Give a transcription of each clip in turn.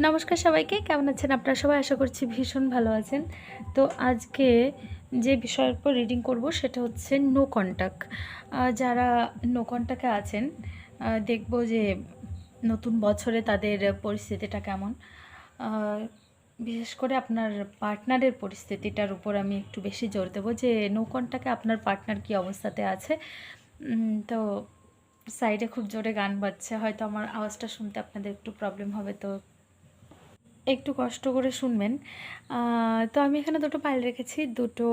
নমস্কার সবাইকে, কেমন আছেন? আপনারা সবাই আশা করছি ভীষণ ভালো আছেন। তো আজকে যে বিষয়ের উপর রিডিং করব সেটা হচ্ছে নো কন্টাক্ট যারা নো কন্টাক্টে আছেন দেখব যে নতুন বছরে তাদের পরিস্থিতিটা কেমন। বিশেষ করে আপনার পার্টনারের পরিস্থিতিটার উপর আমি একটু বেশি জোর দেবো যে নো কন্টাক্টে আপনার পার্টনার কী অবস্থাতে আছে। তো সাইডে খুব জোরে গান বাজছে, হয়তো আমার আওয়াজটা শুনতে আপনাদের একটু প্রবলেম হবে, তো একটু কষ্ট করে শুনবেন। তো আমি এখানে দুটো পাইল রেখেছি, দুটো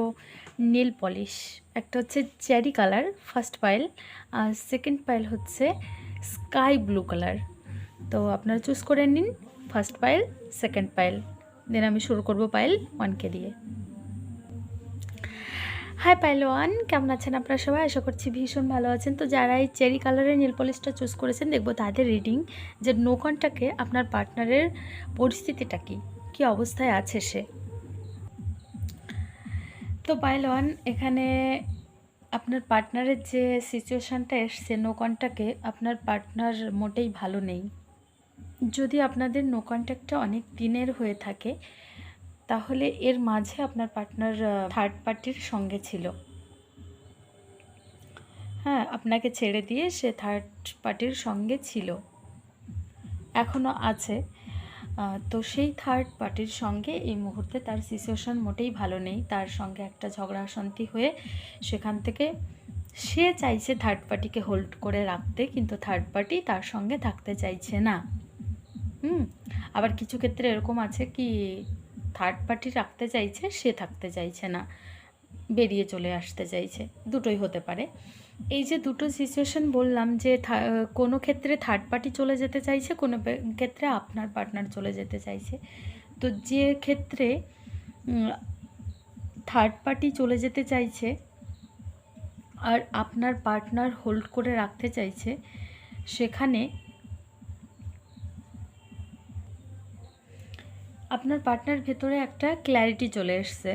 নীল পলিশ একটা হচ্ছে চেরি কালার ফার্স্ট পাইল আর সেকেন্ড পাইল হচ্ছে স্কাই ব্লু কালার তো আপনারা চুজ করে নিন first pile second pile then আমি শুরু করব পাইল ওয়ানকে দিয়ে। হাই পাইলোয়ান কেমন আছেন আপনারা সবাই? আশা করছি ভীষণ ভালো আছেন। তো যারা এই চেরি কালারের নীল পলিশটা চুজ করেছেন, দেখব তাদের রিডিং যে নো আপনার পার্টনারের পরিস্থিতিটা কি? কি অবস্থায় আছে সে? তো পাইলোয়ান এখানে আপনার পার্টনারের যে সিচুয়েশানটা এসছে নো আপনার পার্টনার মোটেই ভালো নেই। যদি আপনাদের নো কন্ট্যাক্টটা অনেক দিনের হয়ে থাকে তাহলে এর মাঝে আপনার পার্টনার থার্ড পার্টির সঙ্গে ছিল। হ্যাঁ আপনাকে ছেড়ে দিয়ে সে থার্ড পার্টির সঙ্গে ছিল। এখনও আছে। তো সেই থার্ড পার্টির সঙ্গে এই মুহূর্তে তার সিচুয়েশন মোটেই ভালো নেই। তার সঙ্গে একটা ঝগড়া অশান্তি হয়ে সেখান থেকে সে চাইছে থার্ড পার্টিকে হোল্ড করে রাখতে, কিন্তু থার্ড পার্টি তার সঙ্গে থাকতে চাইছে না। হুম, আবার কিছু ক্ষেত্রে এরকম আছে কি থার্ড পার্টি রাখতে চাইছে, সে থাকতে চাইছে না, বেরিয়ে চলে আসতে চাইছে, দুটোই হতে পারে। এই যে দুটো সিচুয়েশন বললাম যে কোনো ক্ষেত্রে থার্ড পার্টি চলে যেতে চাইছে, কোনো ক্ষেত্রে আপনার পার্টনার চলে যেতে চাইছে। তো যে ক্ষেত্রে থার্ড পার্টি চলে যেতে চাইছে আর আপনার পার্টনার হোল্ড করে রাখতে চাইছে, সেখানে আপনার পার্টনার ভেতরে একটা ক্ল্যারিটি চলে এসছে।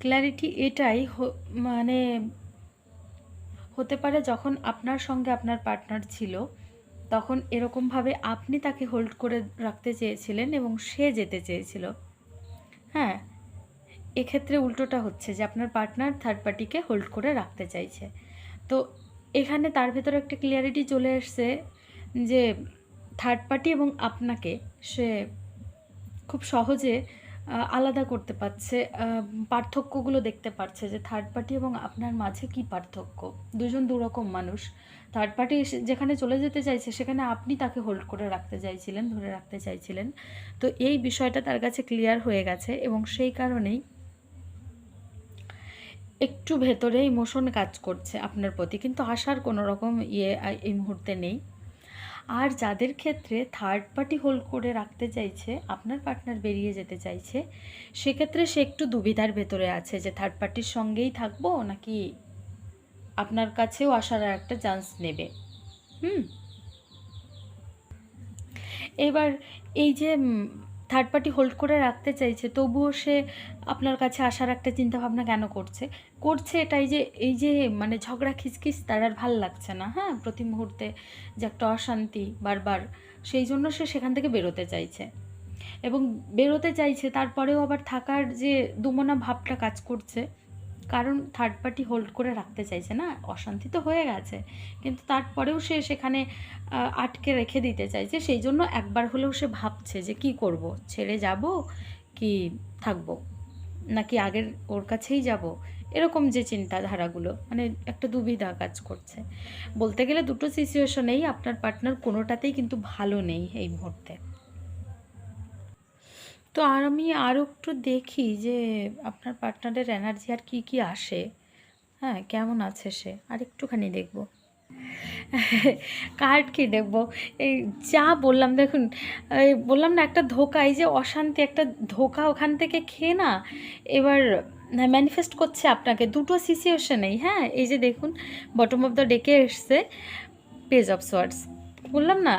ক্ল্যারিটি এটাই মানে হতে পারে যখন আপনার সঙ্গে আপনার পার্টনার ছিল, তখন এরকমভাবে আপনি তাকে হোল্ড করে রাখতে চেয়েছিলেন এবং সে যেতে চেয়েছিল। হ্যাঁ এক্ষেত্রে উল্টোটা হচ্ছে যে আপনার পার্টনার থার্ড পার্টিকে হোল্ড করে রাখতে চাইছে। তো এখানে তার ভেতরে একটা ক্লিয়ারিটি চলে এসছে যে থার্ড পার্টি এবং আপনাকে সে খুব সহজে আলাদা করতে পারছে পার্থক্যগুলো দেখতে পারছে যে থার্ড পার্টি এবং আপনার মাঝে কি পার্থক্য? দুজন দুরকম মানুষ। থার্ড পার্টি যেখানে চলে যেতে চাইছে, সেখানে আপনি তাকে হোল্ড করে রাখতে চাইছিলেন, ধরে রাখতে চাইছিলেন। তো এই বিষয়টা তার কাছে ক্লিয়ার হয়ে গেছে এবং সেই কারণেই একটু ভেতরে ইমোশন কাজ করছে আপনার প্রতি। কিন্তু আসার কোনো রকম ইয়ে এই মুহূর্তে নেই। আর যাদের ক্ষেত্রে থার্ড পার্টি হোল্ড করে রাখতে চাইছে, আপনার পার্টনার বেরিয়ে যেতে চাইছে, সেক্ষেত্রে সে একটু দুবিধার ভেতরে আছে যে থার্ড পার্টির সঙ্গেই থাকব নাকি আপনার কাছেও আসার একটা চান্স নেবে। হুম। এবার এই যে থার্ড পার্টি হোল্ড করে রাখতে চাইছে, তবুও সে আপনার কাছে আসার একটা চিন্তা ভাবনা কেন করছে? করছে এটাই যে, এই যে মানে ঝগড়া খিচখিচ, তার আর ভালো লাগছে না হ্যাঁ? প্রতি মুহূর্তে যে একটা অশান্তি বারবার, সেই জন্য সে সেখান থেকে বেরোতে চাইছে। এবং বেরোতে চাইছে, তারপরেও আবার থাকার যে দুমনা ভাবটা কাজ করছে কারণ থার্ড পার্টি হোল্ড করে রাখতে চাইছে না, অশান্তি তো হয়ে গেছে। কিন্তু তারপরেও সে সেখানে আটকে রেখে দিতে চাইছে। সেই জন্য একবার হলেও সে ভাবছে যে কি করব? ছেড়ে যাব কি থাকব? নাকি আগের ওর কাছেই যাব? এরকম যে চিন্তাধারাগুলো মানে একটা দুবিধা কাজ করছে। বলতে গেলে দুটো সিচুয়েশনেই আপনার পার্টনার কোনোটাতেই কিন্তু ভালো নেই এই মুহূর্তে। তো আর আমি আরও একটু দেখি যে আপনার পার্টনারের এনার্জি আর কি কি আসে। হ্যাঁ কেমন আছে সে? আর একটুখানি দেখব। কার্ড কি দেখব? এই যা বললাম, দেখুন, এই বললাম না, একটা ধোকা, এই যে অশান্তি, একটা ধোকা ওখান থেকে খেয়ে না, এবার ম্যানিফেস্ট করছে আপনাকে। দুটো সিচুয়েশনেই হ্যাঁ? এই যে দেখুন বটম অফ দ্য ডেকে এসছে পেজ অফ সোয়ার্ডস বললাম না,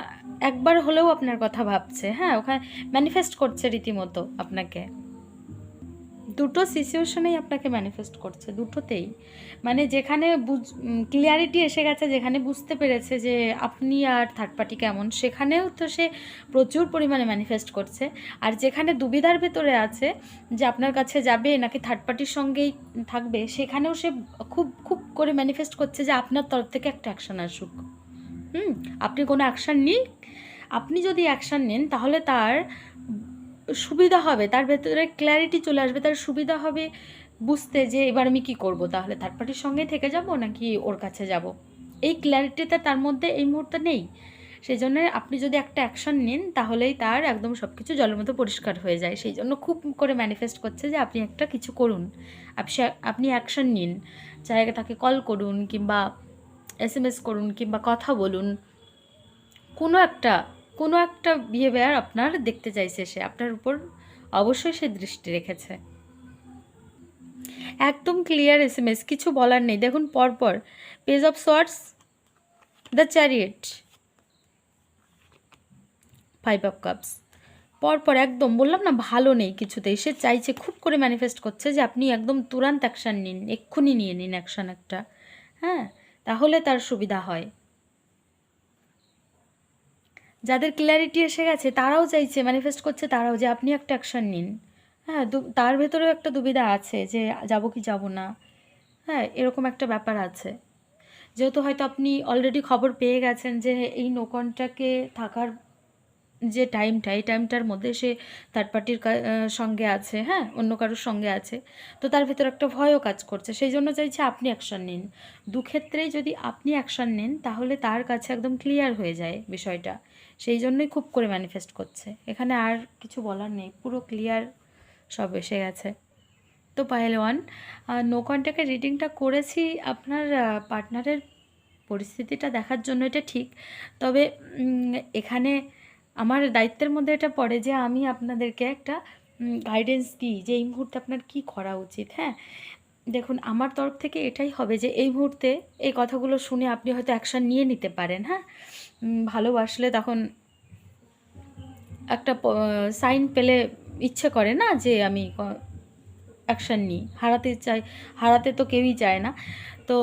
একবার হলেও আপনার কথা ভাবছে হ্যাঁ ওখানে ম্যানিফেস্ট করছে রীতিমতো আপনাকে। দুটো সিচুয়েশনেই আপনাকে ম্যানিফেস্ট করছে, দুটোতেই। মানে যেখানে বুঝ ক্লিয়ারিটি এসে গেছে, যেখানে বুঝতে পেরেছে যে আপনি আর থার্ড পার্টি কেমন, সেখানেও তো সে প্রচুর পরিমাণে ম্যানিফেস্ট করছে। আর যেখানে দুবিধার ভেতরে আছে যে আপনার কাছে যাবে নাকি থার্ড পার্টির সঙ্গেই থাকবে, সেখানেও সে খুব খুব করে ম্যানিফেস্ট করছে যে আপনার তরফ থেকে একটা অ্যাকশন আসুক। হুম, আপনি কোনো অ্যাকশান নিন। আপনি যদি অ্যাকশান নেন, তাহলে তার সুবিধা হবে। তার ভেতরে ক্ল্যারিটি চলে আসবে, তার সুবিধা হবে বুঝতে যে এবার আমি কি করব। তাহলে থার্ড পার্টির সঙ্গে থেকে যাব নাকি ওর কাছে যাব? এই ক্ল্যারিটিটা তার মধ্যে এই মুহূর্তে নেই। সেই জন্য আপনি যদি একটা অ্যাকশন নেন, তাহলেই তার একদম সব কিছু জলের মতো পরিষ্কার হয়ে যায়। সেই জন্য খুব করে ম্যানিফেস্ট করছে যে আপনি একটা কিছু করুন। আপনি অ্যাকশন নিন। চাই তাকে কল করুন কিংবা এস এম এস করুন কিংবা কথা বলুন, কোনো একটা কোনো একটা বিহেভিয়ার আপনার দেখতে চাইছে সে, আপনার উপর অবশ্যই সে দৃষ্টি রেখেছে। একদম ক্লিয়ার এস এম এস কিছু বলার নেই। দেখুন পরপর page of shorts the chariot five of cups পরপর একদম, বললাম না ভালো নেই কিছুতেই, সে চাইছে, খুব করে ম্যানিফেস্ট করছে যে আপনি একদম তুরান্ত অ্যাকশান নিন, এক্ষুনি নিয়ে নিন অ্যাকশান একটা হ্যাঁ? তাহলে তার সুবিধা হয়। যাদের ক্লিয়ারিটি এসে গেছে, তারাও চাইছে ম্যানিফেস্ট করছে তারাও যে আপনি একটা অ্যাকশান নিন। হ্যাঁ তার ভেতরেও একটা দুবিধা আছে যে যাব কি যাব না। হ্যাঁ এরকম একটা ব্যাপার আছে। যেহেতু হয়তো আপনি অলরেডি খবর পেয়ে গেছেন যে এই নো কন্ট্যাক্টে থাকার যে টাইমটা এই টাইমটার মধ্যে সে থার্ড পার্টির সঙ্গে আছে হ্যাঁ? অন্য কারোর সঙ্গে আছে। তো তার ভেতর একটা ভয়ও কাজ করছে। সেই জন্য চাইছে আপনি অ্যাকশান নিন। দুক্ষেত্রেই যদি আপনি অ্যাকশান নেন, তাহলে তার কাছে একদম ক্লিয়ার হয়ে যায় বিষয়টা। সেই জন্যই খুব করে ম্যানিফেস্ট করছে। এখানে আর কিছু বলার নেই। পুরো ক্লিয়ার সব এসে গেছে। তো পায়েল ওয়ান নো কন্ট্যাক্টের রিডিংটা করেছি আপনার পার্টনারের পরিস্থিতিটা দেখার জন্য এটা ঠিক। তবে এখানে আমার দায়িত্বের মধ্যে এটা পড়ে যে আমি আপনাদেরকে একটা গাইডেন্স দিই যে এই মুহূর্তে আপনার কি করা উচিত হ্যাঁ? দেখুন, আমার তরফ থেকে এটাই হবে যে এই মুহূর্তে এই কথাগুলো শুনে আপনি হয়তো অ্যাকশান নিয়ে নিতে পারেন হ্যাঁ? ভালোবাসলে তখন একটা সাইন পেলে ইচ্ছে করে না যে আমি অ্যাকশান নিই। হারাতে চাই, হারাতে তো কেউই চায় না। তো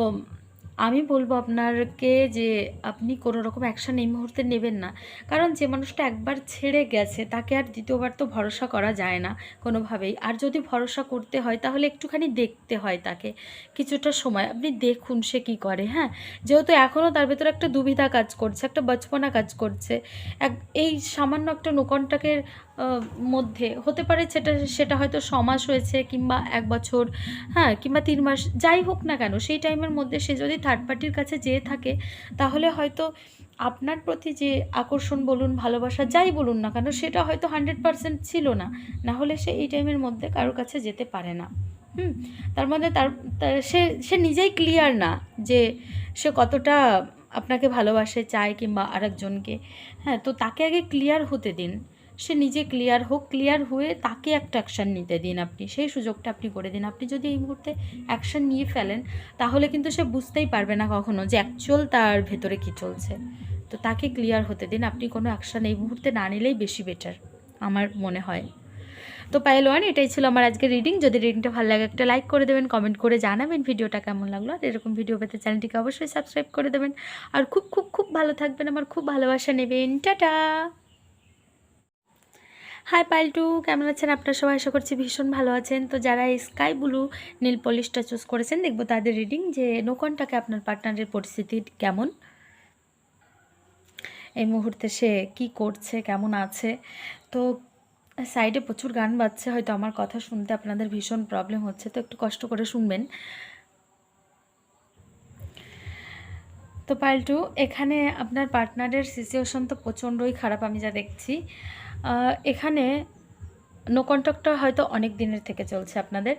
আমি বলব আপনাকে যে আপনি কোনো রকম অ্যাকশান এই মুহূর্তে নেবেন না। কারণ যে মানুষটা একবার ছেড়ে গেছে তাকে আর দ্বিতীয়বার তো ভরসা করা যায় না কোনোভাবেই। আর যদি ভরসা করতে হয় তাহলে একটুখানি দেখতে হয় তাকে। কিছুটা সময় আপনি দেখুন সে কী করে হ্যাঁ? যেহেতু এখনও তার ভেতরে একটা দুবিধা কাজ করছে একটা বচপনা কাজ করছে। এক এই সামান্য একটা নোকনটাকের আহ, মধ্যে। হতে পারে সেটা সেটা হয়তো ছ মাস হয়েছে কিংবা এক বছর হ্যাঁ কিংবা তিন মাস, যাই হোক না কেন, সেই টাইমের মধ্যে সে যদি থার্ড পার্টির কাছে যেয়ে থাকে, তাহলে হয়তো আপনার প্রতি যে আকর্ষণ বলুন, ভালোবাসা, যাই বলুন না কেন, সেটা হয়তো হান্ড্রেড পারসেন্ট ছিল না। না হলে সে এই টাইমের মধ্যে কারোর কাছে যেতে পারে না। হুম, তার মধ্যে তার সে সে নিজেই ক্লিয়ার না যে সে কতটা আপনাকে ভালোবাসে, চায় কিংবা আরেকজনকে। হ্যাঁ তো তাকে আগে ক্লিয়ার হতে দিন। সে নিজে ক্লিয়ার হোক ক্লিয়ার হয়ে তাকে একটা অ্যাকশান নিতে দিন আপনি। সেই সুযোগটা আপনি করে দিন। আপনি যদি এই মুহূর্তে অ্যাকশান নিয়ে ফেলেন, তাহলে কিন্তু সে বুঝতেই পারবে না কখনো যে অ্যাকচুয়াল তার ভেতরে কী চলছে। তো তাকে ক্লিয়ার হতে দিন। আপনি কোনো অ্যাকশান এই মুহূর্তে না নিলেই বেশি বেটার আমার মনে হয়। তো পাইল ওয়ান এটাই ছিল আমার আজকে রিডিং যদি রিডিংটা ভালো লাগে, একটা লাইক করে দেবেন কমেন্ট করে জানাবেন ভিডিওটা কেমন লাগল। আর এরকম ভিডিও পেতে চ্যানেলটিকে অবশ্যই সাবস্ক্রাইব করে দেবেন। আর খুব খুব খুব ভালো থাকবেন। আমার খুব ভালোবাসা নেবেন। টাটা! হাই পাইলটু কেমন আছেন আপনার সবাই? আশা করছি ভীষণ ভালো আছেন। তো যারা স্কাই ব্লু নীল পলিশটা চুজ করেছেন, দেখব তাদের রিডিং যে নোকনটাকে আপনার পার্টনারের পরিস্থিতি কেমন? এই মুহূর্তে সে কি করছে, কেমন আছে? তো সাইডে প্রচুর গান বাজছে, হয়তো আমার কথা শুনতে আপনাদের ভীষণ প্রবলেম হচ্ছে, তো একটু কষ্ট করে শুনবেন। তো পাল্টু, এখানে আপনার পার্টনারের সিচুয়েশন তো প্রচণ্ডই খারাপ, আমি যা দেখছি। এখানে নো কন্ট্যাক্টটা হয়তো অনেক দিনের থেকে চলছে আপনাদের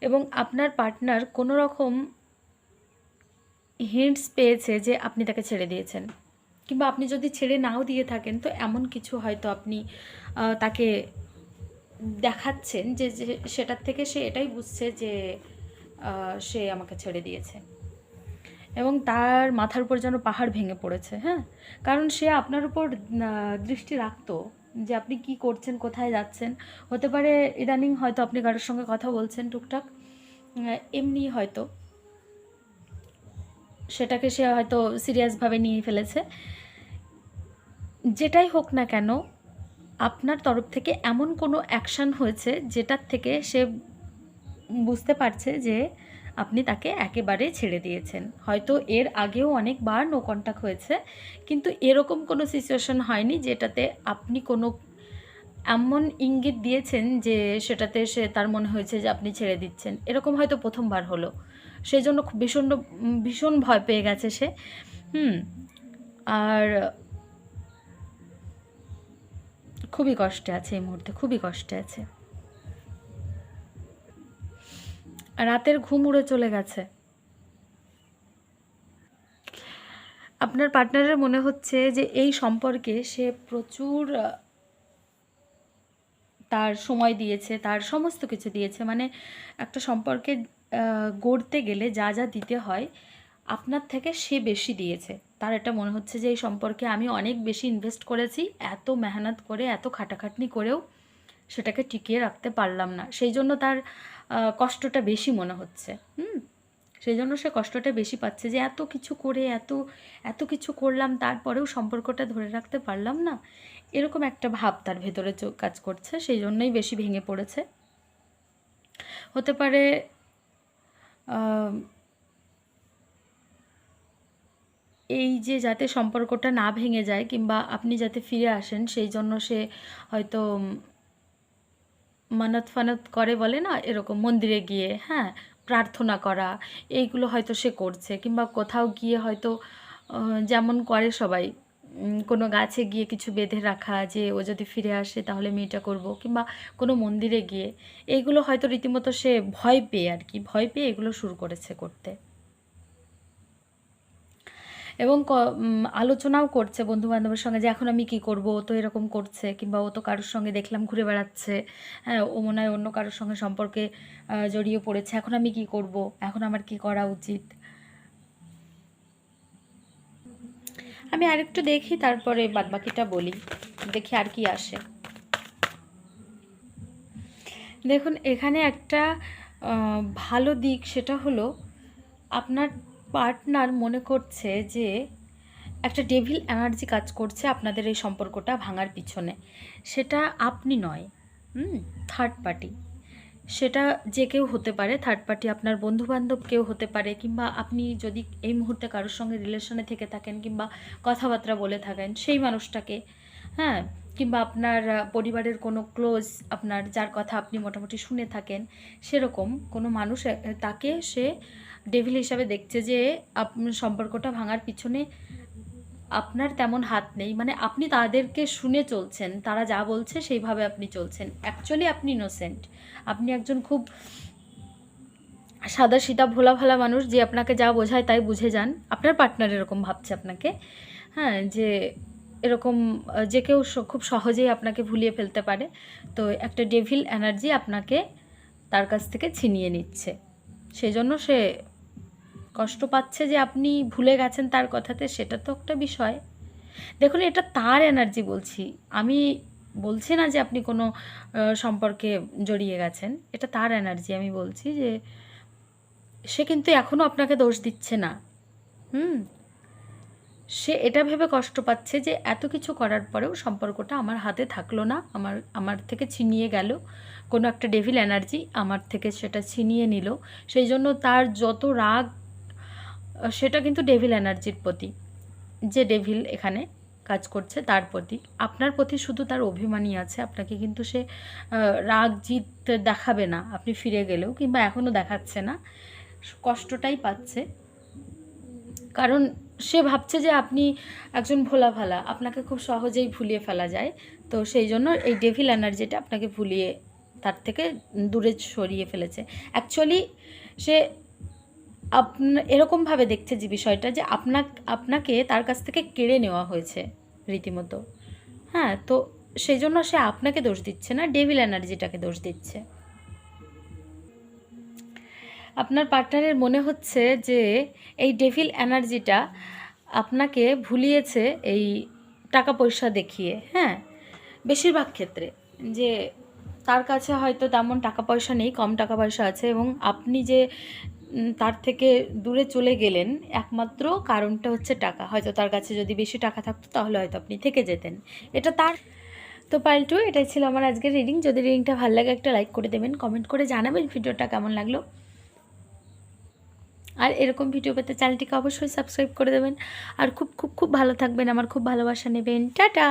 এবং আপনার পার্টনার কোনো রকম হিন্টস পেয়েছে যে আপনি তাকে ছেড়ে দিয়েছেন কিংবা আপনি যদি ছেড়ে নাও দিয়ে থাকেন তো এমন কিছু হয়তো আপনি তাকে দেখাচ্ছেন যে যে সেটার থেকে সে এটাই বুঝছে যে সে আমাকে ছেড়ে দিয়েছে এবং তার মাথার উপর যেন পাহাড় ভেঙে পড়েছে হ্যাঁ? কারণ সে আপনার উপর দৃষ্টি রাখতো যে আপনি কি করছেন, কোথায় যাচ্ছেন? হতে পারে ইদানিং হয়তো আপনি কারোর সঙ্গে কথা বলছেন টুকটাক। এমনি হয়তো। সেটাকে সে হয়তো সিরিয়াসভাবে নিয়ে ফেলেছে। যেটাই হোক না কেন, আপনার তরফ থেকে এমন কোনো অ্যাকশান হয়েছে যেটার থেকে সে বুঝতে পারছে যে আপনি তাকে একেবারে ছেড়ে দিয়েছেন। হয়তো এর আগেও অনেকবার নো কন্ট্যাক্ট হয়েছে, কিন্তু এরকম কোনো সিচুয়েশন হয়নি যেটাতে আপনি কোনো, এমন ইঙ্গিত দিয়েছেন যে সেটাতে সে তার মনে হয়েছে যে আপনি ছেড়ে দিচ্ছেন। এরকম হয়তো প্রথমবার হলো। সেই জন্য ভীষণ ভীষণ ভয় পেয়ে গেছে সে। হুম, আর খুবই কষ্টে আছে এই মুহূর্তে, খুবই কষ্টে আছে। রাতের ঘুম উড়ে চলে গেছে। আপনার পার্টনারের মনে হচ্ছে যে এই সম্পর্কে সে প্রচুর তার সময় দিয়েছে, তার সমস্ত কিছু দিয়েছে। মানে একটা সম্পর্কে গড়তে গেলে যা যা দিতে হয়, আপনার থেকে সে বেশি দিয়েছে। তার এটা মনে হচ্ছে যে এই সম্পর্কে আমি অনেক বেশি ইনভেস্ট করেছি, এত মেহনত করে, এত খাটাখাটনি করেও সেটাকে টিকিয়ে রাখতে পারলাম না। সেই জন্য তার কষ্টটা বেশি মনে হচ্ছে, হুম? সেই জন্য সে কষ্টটা বেশি পাচ্ছে যে এত কিছু করে, এত এত কিছু করলাম, তারপরেও সম্পর্কটা ধরে রাখতে পারলাম না। এরকম একটা ভাব তার ভেতরে কাজ করছে সেই জন্যই বেশি ভেঙে পড়েছে। হতে পারে এই যে যাতে সম্পর্কটা না ভেঙে যায় কিংবা আপনি যাতে ফিরে আসেন সেই জন্য সে হয়তো মানত ফানত করে বলে না, এরকম মন্দিরে গিয়ে হ্যাঁ প্রার্থনা করা, এইগুলো হয়তো সে করছে। কিংবা কোথাও গিয়ে হয়তো যেমন করে সবাই কোনো গাছে গিয়ে কিছু বেঁধে রাখা যে ও যদি ফিরে আসে তাহলে মেয়েটা করব, কিংবা কোনো মন্দিরে গিয়ে, এইগুলো হয়তো রীতিমতো সে ভয় পেয়ে আর কি, ভয় পেয়ে এগুলো শুরু করেছে করতে। এবং আলোচনাও করছে বন্ধু বান্ধবের সঙ্গে যে এখন আমি কি করব, ও তো এরকম করছে, কিংবা ও তো কারোর সঙ্গে দেখলাম ঘুরে বেড়াচ্ছে হ্যাঁ ও মনে হয় অন্য কারোর সঙ্গে সম্পর্কে জড়িয়ে পড়েছে, এখন আমি কি করব, এখন আমার কি করা উচিত? আমি আরেকটু দেখি, তারপরে বাদবাকিটা বলি, দেখি আর কি আসে। দেখুন, এখানে একটা ভালো দিক সেটা হলো, আপনার পার্টনার মনে করছে যে, একটা ডেভিল এনার্জি কাজ করছে আপনাদের এই সম্পর্কটা ভাঙার পিছনে। সেটা আপনি নয়, হুম থার্ড পার্টি সেটা যে কেউ হতে পারে থার্ড পার্টি আপনার বন্ধুবান্ধব কেউ হতে পারে, কিংবা আপনি যদি এই মুহূর্তে কারোর সঙ্গে রিলেশনে থেকে থাকেন, কিংবা কথাবার্তা বলে থাকেন, সেই মানুষটাকে হ্যাঁ কিংবা আপনার পরিবারের কোনো ক্লোজ আপনার, যার কথা আপনি মোটামুটি শুনে থাকেন, সেরকম কোনো মানুষ তাকে সে ডেভিল হিসাবে দেখছে যে আপনার সম্পর্কটা ভাঙার পিছনে আপনার তেমন হাত নেই। মানে আপনি তাদেরকে শুনে চলছেন, তারা যা বলছে সেইভাবে আপনি চলছেন। অ্যাকচুয়ালি আপনি ইনোসেন্ট আপনি একজন খুব সাদা সিধা ভোলা ভালা মানুষ, যে আপনাকে যা বোঝায় তাই বুঝে যান। আপনার পার্টনার এরকম ভাবছে আপনাকে। হ্যাঁ যে এরকম যে কেউ খুব সহজেই আপনাকে ভুলিয়ে ফেলতে পারে। তো একটা ডেভিল এনার্জি আপনাকে তার কাছ থেকে ছিনিয়ে নিচ্ছে। সেই জন্য সে কষ্ট পাচ্ছে যে আপনি ভুলে গেছেন তার কথাতে, সেটা তো একটা বিষয়। দেখুন, এটা তার এনার্জি বলছি। আমি বলছি না যে আপনি কোনো সম্পর্কে জড়িয়ে গেছেন। এটা তার এনার্জি আমি বলছি যে সে কিন্তু এখনও আপনাকে দোষ দিচ্ছে না। হুম? সে এটা ভেবে কষ্ট পাচ্ছে যে এত কিছু করার পরেও সম্পর্কটা আমার হাতে থাকল না। আমার আমার থেকে ছিনিয়ে গেল। কোনো একটা ডেভিল এনার্জি আমার থেকে সেটা ছিনিয়ে নিল। সেই জন্য তার যত রাগ, সেটা কিন্তু ডেভিল এনার্জির প্রতি। যে ডেভিল এখানে কাজ করছে তার প্রতি। আপনার প্রতি শুধু তার অভিমানই আছে। আপনাকে কিন্তু সে রাগ জিত দেখাবে না। আপনি ফিরে গেলেও কিংবা এখনও দেখাচ্ছে না। কষ্টটাই পাচ্ছে। কারণ সে ভাবছে যে আপনি একজন ভোলা ভালা, আপনাকে খুব সহজেই ভুলিয়ে ফেলা যায়। তো সেই জন্য এই ডেভিল এনার্জিটা আপনাকে ভুলিয়ে তার থেকে দূরে সরিয়ে ফেলেছে। অ্যাকচুয়ালি সে আপনা এরকমভাবে দেখছে যে বিষয়টা যে আপনা, আপনাকে তার কাছ থেকে কেড়ে নেওয়া হয়েছে রীতিমতো। হ্যাঁ তো সেই জন্য সে আপনাকে দোষ দিচ্ছে না ডেভিল এনার্জিটাকে দোষ দিচ্ছে। আপনার পার্টনারের মনে হচ্ছে যে এই ডেভিল এনার্জিটা আপনাকে ভুলিয়েছে এই টাকা পয়সা দেখিয়ে হ্যাঁ? বেশিরভাগ ক্ষেত্রে যে তার কাছে হয়তো তেমন টাকা পয়সা নেই, কম টাকা পয়সা আছে এবং আপনি যে তার থেকে দূরে চলে গেলেন, একমাত্র কারণটা হচ্ছে টাকা। হয়তো তার কাছে যদি বেশি টাকা থাকতো তাহলে হয়তো আপনি থেকে যেতেন। এটা তার তো পাল্টু এটাই ছিল আমার আজকের রিডিং যদি রিডিংটা ভালো লাগে একটা লাইক করে দেবেন কমেন্ট করে জানাবেন ভিডিওটা কেমন লাগল। আর এরকম ভিডিও পেতে চ্যানেলটিকে অবশ্যই সাবস্ক্রাইব করে দেবেন। আর খুব খুব খুব ভালো থাকবেন। আমার খুব ভালোবাসা নেবেন। টাটা!